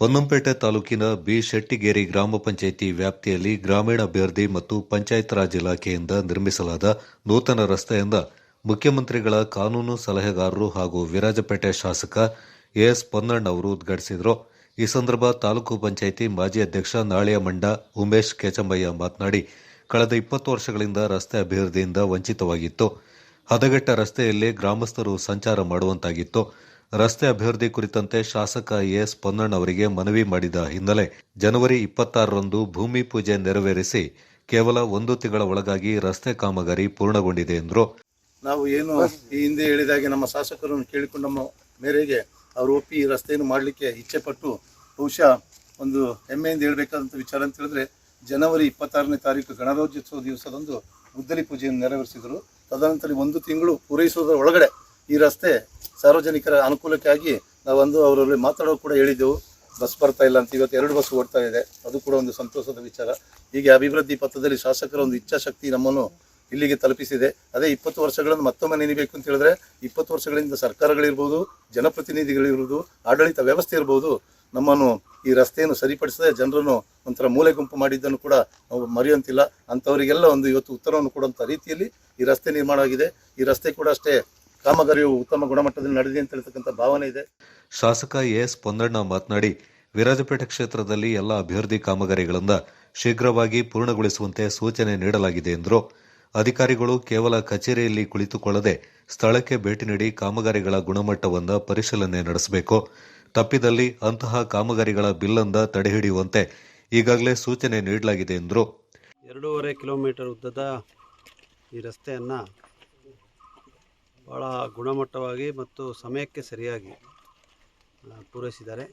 ಪೊನ್ನಂಪೇಟೆ ತಾಲೂಕಿನ ಬಿ ಶೆಟ್ಟಿಗೇರಿ ಗ್ರಾಮ ಪಂಚಾಯಿತಿ ವ್ಯಾಪ್ತಿಯಲ್ಲಿ ಗ್ರಾಮೀಣಾಭಿವೃದ್ಧಿ ಮತ್ತು ಪಂಚಾಯತ್ ರಾಜ್ ಇಲಾಖೆಯಿಂದ ನಿರ್ಮಿಸಲಾದ ನೂತನ ರಸ್ತೆಯಿಂದ ಮುಖ್ಯಮಂತ್ರಿಗಳ ಕಾನೂನು ಸಲಹೆಗಾರರು ಹಾಗೂ ವಿರಾಜಪೇಟೆ ಶಾಸಕ ಎಎಸ್ ಪೊನ್ನಣ್ಣ ಅವರು ಉದ್ಘಾಟಿಸಿದರು. ಈ ಸಂದರ್ಭ ತಾಲೂಕು ಪಂಚಾಯಿತಿ ಮಾಜಿ ಅಧ್ಯಕ್ಷ ನಾಳಿಯ ಮಂಡ ಉಮೇಶ್ ಕೆಚಂಬಯ್ಯ ಮಾತನಾಡಿ, ಕಳೆದ ಇಪ್ಪತ್ತು ವರ್ಷಗಳಿಂದ ರಸ್ತೆ ಅಭಿವೃದ್ಧಿಯಿಂದ ವಂಚಿತವಾಗಿತ್ತು. ಹದಗೆಟ್ಟ ರಸ್ತೆಯಲ್ಲಿ ಗ್ರಾಮಸ್ಥರು ಸಂಚಾರ ಮಾಡುವಂತಾಗಿತ್ತು. ರಸ್ತೆ ಅಭಿವೃದ್ಧಿ ಕುರಿತಂತೆ ಶಾಸಕ ಎಸ್ ಪೊನ್ನಣ್ಣ ಅವರಿಗೆ ಮನವಿ ಮಾಡಿದ ಹಿನ್ನೆಲೆ ಜನವರಿ ಇಪ್ಪತ್ತಾರರಂದು ಭೂಮಿ ಪೂಜೆ ನೆರವೇರಿಸಿ ಕೇವಲ ಒಂದು ತಿಂಗಳ ಒಳಗಾಗಿ ರಸ್ತೆ ಕಾಮಗಾರಿ ಪೂರ್ಣಗೊಂಡಿದೆ ಎಂದರು. ನಾವು ಏನು ಈ ಹಿಂದೆ ಹೇಳಿದಾಗೆ ನಮ್ಮ ಶಾಸಕರನ್ನು ಕೇಳಿಕೊಂಡು ನಮ್ಮ ಮೇರೆಗೆ ಅವರು ಒಪ್ಪಿ ಈ ರಸ್ತೆಯನ್ನು ಮಾಡಲಿಕ್ಕೆ ಇಚ್ಛೆ ಪಟ್ಟು ಬಹುಶಃ ಒಂದು ಹೆಮ್ಮೆಯಿಂದ ಹೇಳಬೇಕಾದಂಥ ವಿಚಾರ ಅಂತ ಹೇಳಿದ್ರೆ ಜನವರಿ ಇಪ್ಪತ್ತಾರನೇ ತಾರೀಕು ಗಣರಾಜ್ಯೋತ್ಸವ ದಿವಸದಂದು ಗುದ್ದಲಿ ಪೂಜೆಯನ್ನು ನೆರವೇರಿಸಿದರು. ತದನಂತರ ಒಂದು ತಿಂಗಳು ಪೂರೈಸುವುದರ ಒಳಗಡೆ ಈ ರಸ್ತೆ ಸಾರ್ವಜನಿಕರ ಅನುಕೂಲಕ್ಕಾಗಿ ನಾವೊಂದು ಅವರಲ್ಲಿ ಮಾತಾಡೋ ಕೂಡ ಹೇಳಿದ್ದೆವು. ಬಸ್ ಬರ್ತಾ ಇಲ್ಲ ಅಂತ ಇವತ್ತು ಎರಡು ಬಸ್ ಓಡ್ತಾ ಇದೆ. ಅದು ಕೂಡ ಒಂದು ಸಂತೋಷದ ವಿಚಾರ. ಹೀಗೆ ಅಭಿವೃದ್ಧಿ ಪಥದಲ್ಲಿ ಶಾಸಕರ ಒಂದು ಇಚ್ಛಾಶಕ್ತಿ ನಮ್ಮನ್ನು ಇಲ್ಲಿಗೆ ತಲುಪಿಸಿದೆ. ಅದೇ ಇಪ್ಪತ್ತು ವರ್ಷಗಳನ್ನು ಮತ್ತೊಮ್ಮೆ ನೆನಬೇಕು ಅಂತ ಹೇಳಿದ್ರೆ, ಇಪ್ಪತ್ತು ವರ್ಷಗಳಿಂದ ಸರ್ಕಾರಗಳಿರ್ಬೋದು, ಜನಪ್ರತಿನಿಧಿಗಳಿರ್ಬೋದು, ಆಡಳಿತ ವ್ಯವಸ್ಥೆ ಇರ್ಬೋದು, ನಮ್ಮನ್ನು ಈ ರಸ್ತೆಯನ್ನು ಸರಿಪಡಿಸದೆ ಜನರನ್ನು ಒಂಥರ ಮೂಲೆ ಗುಂಪು ಮಾಡಿದ್ದನ್ನು ಕೂಡ ನಾವು ಮರೆಯುವಂತಿಲ್ಲ. ಅಂಥವರಿಗೆಲ್ಲ ಒಂದು ಇವತ್ತು ಉತ್ತರವನ್ನು ಕೊಡುವಂಥ ರೀತಿಯಲ್ಲಿ ಈ ರಸ್ತೆ ನಿರ್ಮಾಣ ಆಗಿದೆ. ಈ ರಸ್ತೆ ಕೂಡ ಅಷ್ಟೇ ಕಾಮಗಾರಿಯು ಉತ್ತಮ ಗುಣಮಟ್ಟದಲ್ಲಿ ನಡೆದಿದೆ ಅಂತ ಹೇಳ್ತಕ್ಕಂಥ ಭಾವನೆ ಇದೆ. ಶಾಸಕ ಎಸ್ ಪೊಂದಣ್ಣ ಮಾತನಾಡಿ ವಿರಾಜಪೇಟೆ ಕ್ಷೇತ್ರದಲ್ಲಿ ಎಲ್ಲ ಅಭಿವೃದ್ಧಿ ಕಾಮಗಾರಿಗಳನ್ನು ಶೀಘ್ರವಾಗಿ ಪೂರ್ಣಗೊಳಿಸುವಂತೆ ಸೂಚನೆ ನೀಡಲಾಗಿದೆ ಎಂದರು. ಅಧಿಕಾರಿಗಳು ಕೇವಲ ಕಚೇರಿಯಲ್ಲಿ ಕುಳಿತುಕೊಳ್ಳದೆ ಸ್ಥಳಕ್ಕೆ ಭೇಟಿ ನೀಡಿ ಕಾಮಗಾರಿಗಳ ಗುಣಮಟ್ಟವನ್ನು ಪರಿಶೀಲನೆ ನಡೆಸಬೇಕು. ತಪ್ಪಿದಲ್ಲಿ ಅಂತಹ ಕಾಮಗಾರಿಗಳ ಬಿಲ್ಲಂದ ತಡೆಹಿಡಿಯುವಂತೆ ಈಗಾಗಲೇ ಸೂಚನೆ ನೀಡಲಾಗಿದೆ ಎಂದರು. ಎರಡೂವರೆ ಕಿಲೋಮೀಟರ್ ಉದ್ದದ ಈ ರಸ್ತೆಯನ್ನು ಭಾಳ ಗುಣಮಟ್ಟವಾಗಿ ಮತ್ತು ಸಮಯಕ್ಕೆ ಸರಿಯಾಗಿ ಪೂರೈಸಿದ್ದಾರೆ.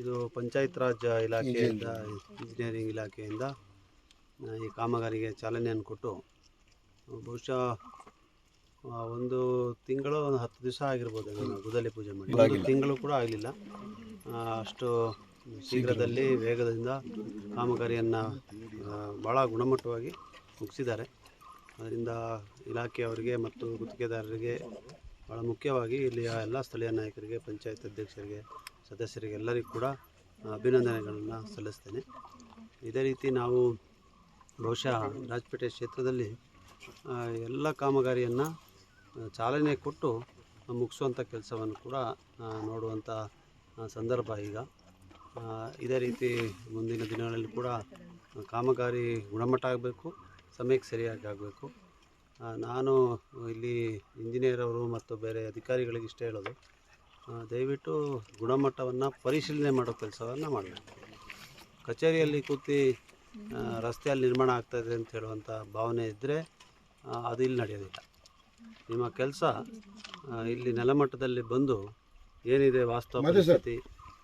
ಇದು ಪಂಚಾಯತ್ ರಾಜ್ ಇಲಾಖೆಯಿಂದ ಇಂಜಿನಿಯರಿಂಗ್ ಇಲಾಖೆಯಿಂದ ಈ ಕಾಮಗಾರಿಗೆ ಚಾಲನೆಯನ್ನು ಕೊಟ್ಟು ಬಹುಶಃ ಒಂದು ತಿಂಗಳು ಒಂದು ಹತ್ತು ದಿವಸ ಆಗಿರ್ಬೋದು ಅದನ್ನು ಗುದಲಿ ಪೂಜೆ ಮಾಡಿ. ಒಂದು ತಿಂಗಳು ಕೂಡ ಆಗಲಿಲ್ಲ. ಅಷ್ಟು ಶೀಘ್ರದಲ್ಲಿ ವೇಗದಿಂದ ಕಾಮಗಾರಿಯನ್ನು ಭಾಳ ಗುಣಮಟ್ಟವಾಗಿ ಮುಗಿಸಿದ್ದಾರೆ. ಅದರಿಂದ ಇಲಾಖೆಯವರಿಗೆ ಮತ್ತು ಗುತ್ತಿಗೆದಾರರಿಗೆ ಭಾಳ ಮುಖ್ಯವಾಗಿ ಇಲ್ಲಿಯ ಎಲ್ಲ ಸ್ಥಳೀಯ ನಾಯಕರಿಗೆ, ಪಂಚಾಯತ್ ಅಧ್ಯಕ್ಷರಿಗೆ ಸದಸ್ಯರಿಗೆ ಎಲ್ಲರಿಗೂ ಕೂಡ ಅಭಿನಂದನೆಗಳನ್ನು ಸಲ್ಲಿಸ್ತೇನೆ. ಇದೇ ರೀತಿ ನಾವು ಬಹುಶಃ ರಾಜಪೇಟೆ ಕ್ಷೇತ್ರದಲ್ಲಿ ಎಲ್ಲ ಕಾಮಗಾರಿಯನ್ನು ಚಾಲನೆ ಕೊಟ್ಟು ಮುಗಿಸುವಂಥ ಕೆಲಸವನ್ನು ಕೂಡ ನೋಡುವಂಥ ಸಂದರ್ಭ ಈಗ. ಇದೇ ರೀತಿ ಮುಂದಿನ ದಿನಗಳಲ್ಲಿ ಕೂಡ ಕಾಮಗಾರಿ ಗುಣಮಟ್ಟ ಆಗಬೇಕು. ಸಮಯಕ್ಕೆ ಸರಿಯಾಗಿ ಆಗಬೇಕು. ನಾನು ಇಲ್ಲಿ ಇಂಜಿನಿಯರ್ ಅವರು ಮತ್ತು ಬೇರೆ ಅಧಿಕಾರಿಗಳಿಗೆ ಇಷ್ಟ ಹೇಳೋದು ದಯವಿಟ್ಟು ಗುಣಮಟ್ಟವನ್ನು ಪರಿಶೀಲನೆ ಮಾಡೋ ಕೆಲಸವನ್ನು ಮಾಡಬೇಕು ಕಚೇರಿಯಲ್ಲಿ ಕೂತಿ ರಸ್ತೆಯಲ್ಲಿ ನಿರ್ಮಾಣ ಆಗ್ತಾಯಿದೆ ಅಂತ ಹೇಳುವಂಥ ಭಾವನೆ ಇದ್ದರೆ ಅದು ಇಲ್ಲಿ ನಡೆಯೋದಿಲ್ಲ. ನಿಮ್ಮ ಕೆಲಸ ಇಲ್ಲಿ ನೆಲಮಟ್ಟದಲ್ಲಿ ಬಂದು ಏನಿದೆ ವಾಸ್ತವ ಪರಿಸ್ಥಿತಿ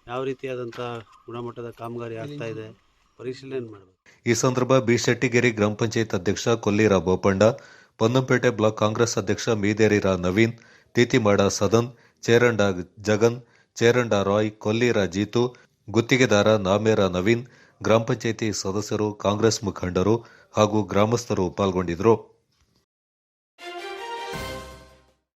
ಯಾವ ರೀತಿಯಾದಂಥ ಗುಣಮಟ್ಟದ ಕಾಮಗಾರಿ ಆಗ್ತಾಯಿದೆ ಪರಿಶೀಲನೆ ಮಾಡಬೇಕು. ಈ ಸಂದರ್ಭ ಬಿಶೆಟ್ಟಿಗೇರಿ ಗ್ರಾಮ ಪಂಚಾಯತ್ ಅಧ್ಯಕ್ಷ ಕೊಲ್ಲೀರ ಬೋಪಣ್ಣ, ಪೊನ್ನಂಪೇಟೆ ಬ್ಲಾಕ್ ಕಾಂಗ್ರೆಸ್ ಅಧ್ಯಕ್ಷ ಮೀದೇರಿರ ನವೀನ್, ತೀತಿಮಾಡ ಸದನ್ ಚೇರಂಡ ಜಗನ್ ಚೇರಂಡ ರಾಯ್, ಕೊಲ್ಲೀರ ಜೀತು, ಗುತ್ತಿಗೆದಾರ ನಾಮೇರ ನವೀನ್, ಗ್ರಾಮ ಪಂಚಾಯಿತಿ ಸದಸ್ಯರು, ಕಾಂಗ್ರೆಸ್ ಮುಖಂಡರು ಹಾಗೂ ಗ್ರಾಮಸ್ಥರು ಪಾಲ್ಗೊಂಡಿದ್ದರು.